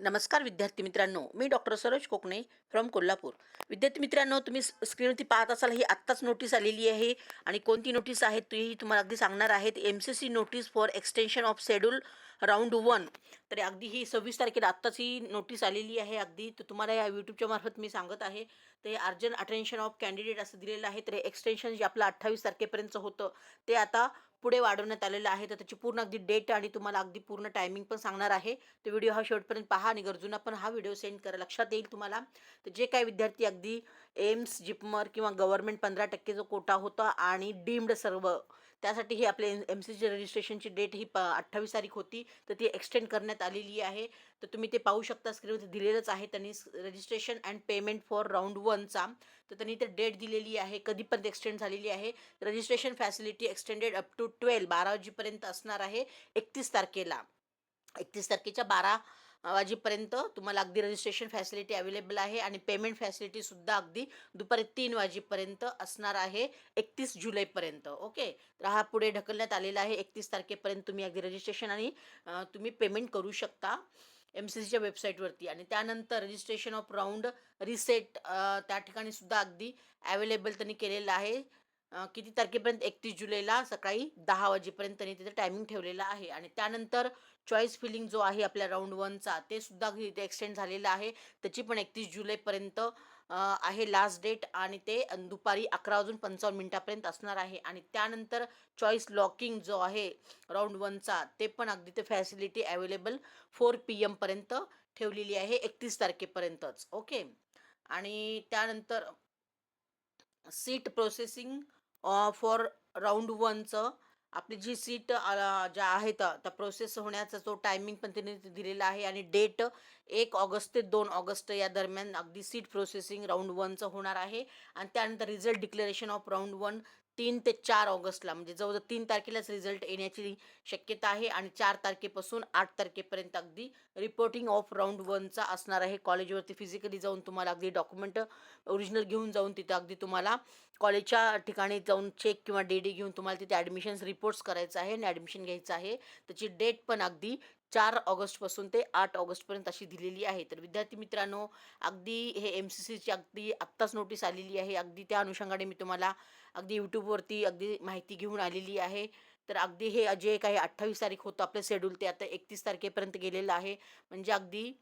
नमस्कार विद्यार्थी मित्रांनो मी डॉक्टर सरोज कोकणे फ्रॉम कोल्हापूर. विद्यार्थी मित्रांनो तुम्ही स्क्रीनवरती पाहत असाल ही आत्ताच नोटीस आलेली आहे आणि कोणती नोटीस आहे ती तुम्हाला अगदी सांगणार आहेत. M C C notice for extension of schedule round one तर अगदी ही सव्वीस तारखेला आत्ताच ही नोटीस आलेली आहे अगदी. तर तुम्हाला या यूट्यूबच्या मार्फत मी सांगत आहे ते अर्जंट अटेन्शन ऑफ कॅन्डिडेट असं दिलेलं आहे. तर एक्सटेन्शन जे आपलं अठ्ठावीस तारखेपर्यंत होतं ते आता पुढे वाढवण्यात आलेलं आहे. तर त्याची पूर्ण अगदी डेट आणि तुम्हाला अगदी पूर्ण टायमिंग पण सांगणार आहे. तर व्हिडिओ हा शेवटपर्यंत पहा आणि गरजूंना पण हा व्हिडिओ सेंड करा. लक्षात येईल तुम्हाला. तर जे काही विद्यार्थी अगदी एम्स जिपमर किंवा गव्हर्नमेंट पंधरा टक्के जो कोटा होता आणि डीम्ड सर्व त्यासाठी ही आपले एम सी ची रजिस्ट्रेशनची डेट ही प अठ्ठावीस तारीख होती. तर ती एक्सटेंड करण्यात आलेली आहे. तर तुम्ही ते पाहू शकता. स्क्रीनवरती दिलेलंच आहे त्यांनी registration and payment for round वनचा तर त्यांनी ते डेट दिलेली आहे. कधीपर्यंत एक्सटेंड झालेली आहे. Registration facility extended up to twelve बारा वाजेपर्यंत असणार आहे. एकतीस तारखेला. एकतीस तारखेच्या बारा वाजेपर्यंत तुम्हाला अगदी रजिस्ट्रेशन फॅसिलिटी अवेलेबल आहे आणि पेमेंट फॅसिलिटीसुद्धा अगदी दुपारी तीन वाजेपर्यंत असणार आहे एकतीस जुलैपर्यंत. ओके तर हा पुढे ढकलण्यात आलेला आहे. एकतीस तारखेपर्यंत तुम्ही अगदी रजिस्ट्रेशन आणि तुम्ही पेमेंट करू शकता एम सी सीच्या वेबसाईटवरती आणि त्यानंतर रजिस्ट्रेशन ऑफ राऊंड रिसेट त्या ठिकाणी सुद्धा अगदी अवेलेबल त्यांनी केलेलं आहे. किती तारखेपर्यंत एकतीस जुलैला सकाळी दहा वाजेपर्यंत त्यांनी तिथे टायमिंग ठेवलेला आहे. आणि त्यानंतर चॉईस फिलिंग जो आहे आपल्या राऊंड वनचा ते सुद्धा इथे एक्सटेंड झालेलं आहे. त्याची पण एकतीस जुलैपर्यंत आहे लास्ट डेट आणि ते दुपारी अकरा वाजून पंचावन्न मिनिटापर्यंत असणार आहे. आणि त्यानंतर चॉईस लॉकिंग जो आहे राऊंड वनचा ते पण अगदी ते फॅसिलिटी अवेलेबल फोर पी एमपर्यंत ठेवलेली आहे एकतीस तारखेपर्यंतच. ओके आणि त्यानंतर सीट प्रोसेसिंग फॉर राऊंड वनचं आपली जी सीट ज्या आहेत त्या प्रोसेस होण्याचा जो टायमिंग पण त्यांनी दिलेला आहे आणि डेट एक ऑगस्ट ते दोन ऑगस्ट या दरम्यान अगदी सीट प्रोसेसिंग राऊंड वनचं होणार आहे. आणि त्यानंतर result declaration of round one तीन ते चार ऑगस्टला म्हणजे जवळजवळ तीन तारखेलाच रिझल्ट येण्याची शक्यता आहे आणि चार तारखेपासून आठ तारखेपर्यंत अगदी रिपोर्टिंग ऑफ राऊंड वनचा असणार आहे. कॉलेजवरती फिजिकली जाऊन तुम्हाला अगदी डॉक्युमेंट ओरिजिनल घेऊन जाऊन तिथं अगदी तुम्हाला कॉलेजच्या ठिकाणी जाऊन चेक किंवा डी डी घेऊन तुम्हाला तिथे ॲडमिशन्स रिपोर्ट्स करायचं आहे आणि ॲडमिशन घ्यायचं आहे. त्याची डेट पण अगदी चार ऑगस्टपासून ते आठ ऑगस्टपर्यंत अशी दिलेली आहे. तर विद्यार्थी मित्रांनो अगदी हे एम सी सीची अगदी आत्ताच नोटीस आलेली आहे. अगदी त्या अनुषंगाने मी तुम्हाला अगदी यूट्यूबवरती अगदी माहिती घेऊन आलेली आहे. तर अगदी हे जे काही अठ्ठावीस तारीख होतं आपलं शेड्यूल ते आता एकतीस तारखेपर्यंत गेलेलं आहे. म्हणजे अगदी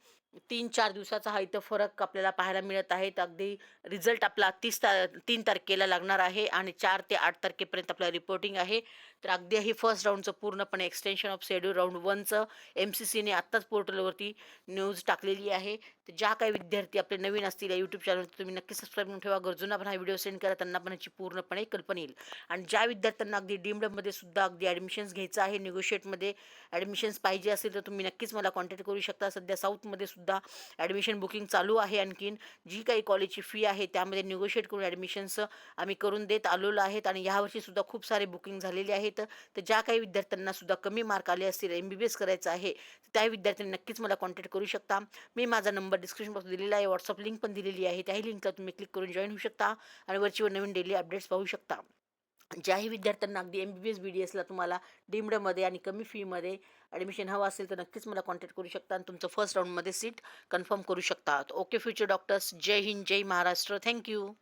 तीन चार दिवसाचा हा इथं फरक आपल्याला पाहायला मिळत आहे. तर अगदी रिझल्ट आपला तीस ता तीन तारखेला लागणार आहे आणि चार ते आठ तारखेपर्यंत आपलं रिपोर्टिंग आहे. तर अगदी ही फर्स्ट राऊंडचं पूर्णपणे एक्सटेन्शन ऑफ शेड्यूल राऊंड वनचं एम सी सीने आत्ताच पोर्टलवरती न्यूज टाकलेली आहे. तर ज्या काही विद्यार्थी आपले नवीन असतील या यूट्यूब चॅनल तुम्ही नक्की सबस्क्राईब करून ठेवा. गरजूंना पण हा व्हिडिओ सेंड करा. त्यांना पण याची पूर्णपणे कल्पना येईल. आणि ज्या विद्यार्थ्यांना अगदी डीमडमध्ये सुद्धा अगदी ॲडमिशन्स घ्यायचं आहे निगोशिएटमध्ये ॲडमिशन्स पाहिजे असेल तर तुम्ही नक्कीच मला कॉन्टॅक्ट करू शकता. सध्या साऊथमध्ये सुद्धा सुद्धा ॲडमिशन बुकिंग चालू आहे आणखीन. जी काही कॉलेजची फी आहे त्यामध्ये निगोशिएट करून ॲडमिशन्स आम्ही करून देत आलेलो आहेत आणि ह्यावर्षीसुद्धा खूप सारे बुकिंग झालेले आहेत. तर ज्या काही विद्यार्थ्यांना सुद्धा कमी मार्क आले असतील एम बी बी एस करायचं आहे तर त्या विद्यार्थ्यांनी नक्कीच मला कॉन्टॅक्ट करू शकता. मी माझा नंबर डिस्क्रिप्शन बॉक्स दिलेला आहे व्हॉट्सअप लिंक पण दिलेली आहे त्याही लिंकला तुम्ही क्लिक करून जॉईन होऊ शकता आणि वरचीवर नवीन डेली अपडेट्स पाहू शकता. ज्याही विद्यार्थ्यांना अगदी M B B S B D एसला तुम्हाला डिमडमध्ये आणि कमी फीमध्ये ॲडमिशन हवं असेल तर नक्कीच मला कॉन्टॅक्ट करू शकता आणि तुमचं फर्स्ट राऊंडमध्ये सीट कन्फर्म करू शकता. Okay future doctors Jai Hind Jai Maharashtra. Thank you